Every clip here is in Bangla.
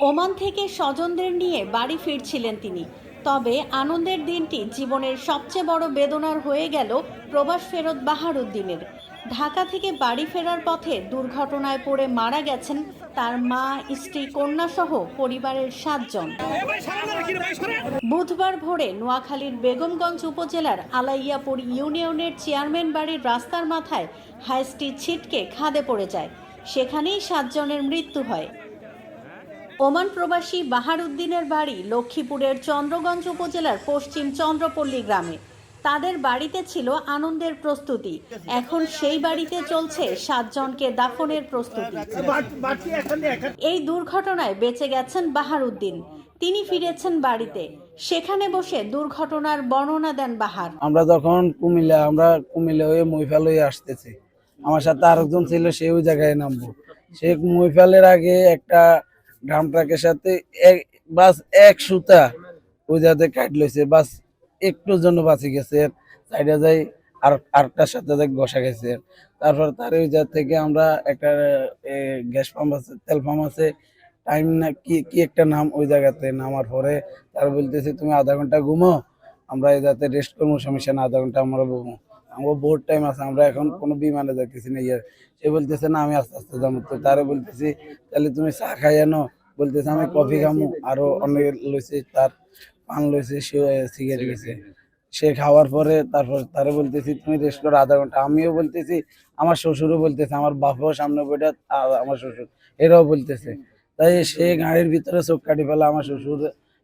ওমান থেকে স্বজনদের নিয়ে বাড়ি ফিরছিলেন তিনি। তবে আনন্দের দিনটি জীবনের সবচেয়ে বড় বেদনার হয়ে গেল প্রবাস ফেরত বাহারুদ্দিনের। ঢাকা থেকে বাড়ি ফেরার পথে দুর্ঘটনায় পড়ে মারা গেছেন তার মা, স্ত্রী কন্যা সহ পরিবারের সাতজন। বুধবার ভোরে নোয়াখালীর বেগমগঞ্জ উপজেলার আলাইয়াপুর ইউনিয়নের চেয়ারম্যান বাড়ির রাস্তার মাথায় হাইস্টি ছিটকে খাদে পড়ে যায়। সেখানেই সাতজনের মৃত্যু হয়। ওমান প্রবাসী বাহারুদ্দিনের বাড়ি লক্ষ্মীপুরের চন্দ্রগঞ্জ উপজেলার পশ্চিম চন্দ্রপল্লী গ্রামে। তাদের বাড়িতে ছিল আনন্দের প্রস্তুতি। এখন সেই বাড়িতে চলছে সাতজনকে দাফনের প্রস্তুতি। এই দুর্ঘটনায় বেঁচে গেছেন বাহারুদ্দিন। তিনি ফিরেছেন বাড়িতে। সেখানে বসে দুর্ঘটনার বর্ণনা দেন বাহার। আমরা যখন কুমিল্লা, আমরা কুমিল্লা হয়ে মহিফাল হয়ে আসতেছি। আমার সাথে আরেকজন ছিল, সে ওই জায়গায় নামবো। সে মহিফালের আগে একটা ড্রাম ট্রাকের সাথে এক- বাস এক সুতা ওই জায়গাতে কাট লইছে, বাস একটুর জন্য বাঁচে গেছে সাইডে যাই আর আরেকটার সাথে যাই বসা গেছে। তারপর তার ওই জায়গা থেকে আমরা একটা গ্যাস পাম্প আছে, তেল পাম্প আছে, টাইম না কি কি একটা নাম ওই জায়গাতে নামার পরে তার বলতেছে, তুমি আধা ঘণ্টা ঘুমো, আমরা এই যাতে রেস্ট করব, সমস্যা না আধা ঘণ্টা আমরা ঘুমো। আমার বহুত টাইম আছে আমরা এখন কোনো বিমানে যাইতেছি না ইয়ে সে বলতেছে না আমি আস্তে আস্তে যাব। তো তারে বলতেছি তাহলে তুমি চা খাই আনো বলতেছে আমি কফি খামো। আরও অনেক লইছে তার পান লইছে সে সিগারেট গেছে সে খাওয়ার পরে তারপর তারে বলতেছি তুমি রেস্ট করো আধা ঘণ্টা। আমিও বলতেছি আমার শ্বশুরও বলতেছে আমার বাপও সামনে বইটা আমার শ্বশুর। এরাও বলতেছে। তাই সে গাড়ির ভিতরে চোখ কাটি ফেলা আমার শ্বশুর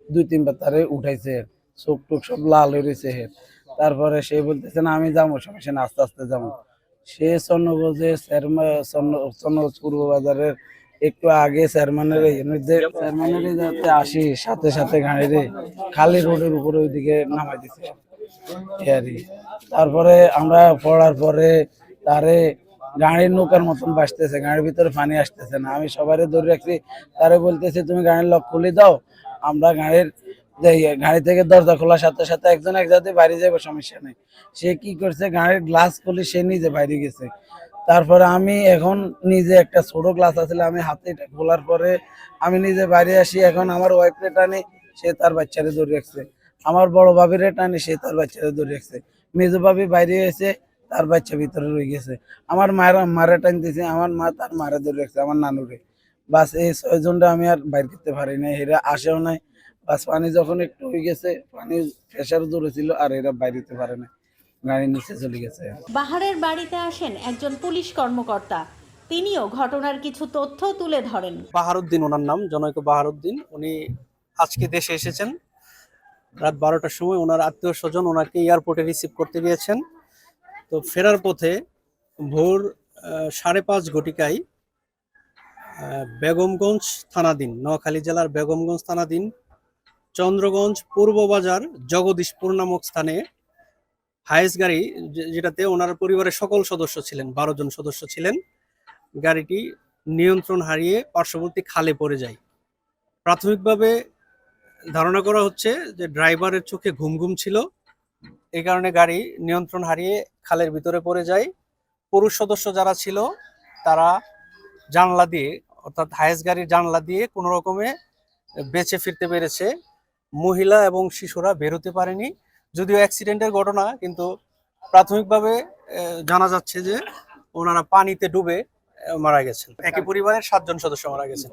দুই তিনবার তারে উঠাইছে। চোখ টুক সব লাল হয়ে রয়েছে হের। তারপরে সে বলতেছে, না, আমি যাব, সমস্যা না আস্তে আস্তে যাব। সে চন্নগঞ্জে চন্নগঞ্জ পূর্ব বাজারের একটু আগে চেয়ারম্যানের চেয়ারম্যানের যাতে আসি, সাথে সাথে গাড়িরে খালি রোডের উপরে ওইদিকে নামাই দিছে। তারপরে আমরা পড়ার পরে তারে গাড়ির নৌকার মতন বাসতেছে, গাড়ির ভিতরে পানি আসতেছে না। আমি সবারই ধরে রাখছি, তারে বলতেছে, তুমি গাড়ির লক খুলে দাও, আমরা গাড়ির গাড়ি থেকে দরজা খোলার সাথে সাথে একজন এক জাতি বাইরে যাবে সমস্যা নেই। সে কি করছে, গাড়ির গ্লাস খুলে সে নিজে বাইরে গেছে। তারপরে আমি এখন নিজে একটা ছোট গ্লাস আসলে আমি হাতে এটা খোলার পরে আমি নিজে বাইরে আসি। এখন আমার ওয়াইফকে টানি, সে তার বাচ্চারে ধরে রাখছে। আমার বড় ভাবিরে টানি, সে তার বাচ্চারে ধরে রাখছে। মেজো ভাবি বাইরে এসে তার বাচ্চা ভিতরে রয়ে গেছে। আমার মায়ের, মারে টানতেছে আমার মা তার মারা ধরে রাখছে, আমার নানুরে। বাস এই ছয়জনটা আমি আর বাইর করতে পারি না এরা আসেও নাই। বাস পানি যখন একটু হয়ে গেছে পানি প্রেশার দূরে ছিল আর এরা বাইরে যেতে পারে না। গাড়ির নিচে চলে গেছে। বাহারের বাড়িতে আসেন একজন পুলিশ কর্মকর্তা। তিনিও ঘটনার কিছু তথ্য তুলে ধরেন। বাহারুদ্দিন ওনার নাম জনৈক বাহারুদ্দিন। উনি আজকে দেশে এসেছেন। রাত বারোটার সময় ওনার আত্মীয় স্বজন ওনাকে এয়ারপোর্টে রিসিভ করতে গিয়েছেন। তো ফেরার পথে ভোর সাড়ে পাঁচ ঘটিকায় বেগমগঞ্জ থানাধীন নোয়াখালী জেলার বেগমগঞ্জ থানাধীন চন্দ্রগঞ্জ পূর্ব বাজার জগদীশপুর নামক স্থানে হায়েস গাড়ি যেটাতে ওনার পরিবারের সকল সদস্য ছিলেন, বারো জন সদস্য ছিলেন, গাড়িটি নিয়ন্ত্রণ হারিয়ে পার্শ্ববর্তী খালে পড়ে যায়। প্রাথমিকভাবে ধারণা করা হচ্ছে যে ড্রাইভারের চোখে ঘুম ঘুম ছিল এই কারণে গাড়ি নিয়ন্ত্রণ হারিয়ে খালের ভিতরে পড়ে যায়। পুরুষ সদস্য যারা ছিল, তারা জানলা দিয়ে, অর্থাৎ হায়েস গাড়ির জানলা দিয়ে কোনো রকমে বেঁচে ফিরতে পেরেছে। মহিলা এবং শিশুরা বেরোতে পারেনি। যদিও অ্যাক্সিডেন্টের ঘটনা, কিন্তু প্রাথমিকভাবে জানা যাচ্ছে যে ওনারা পানিতে ডুবে মারা গেছেন। একই পরিবারের সাতজন সদস্য মারা গেছেন।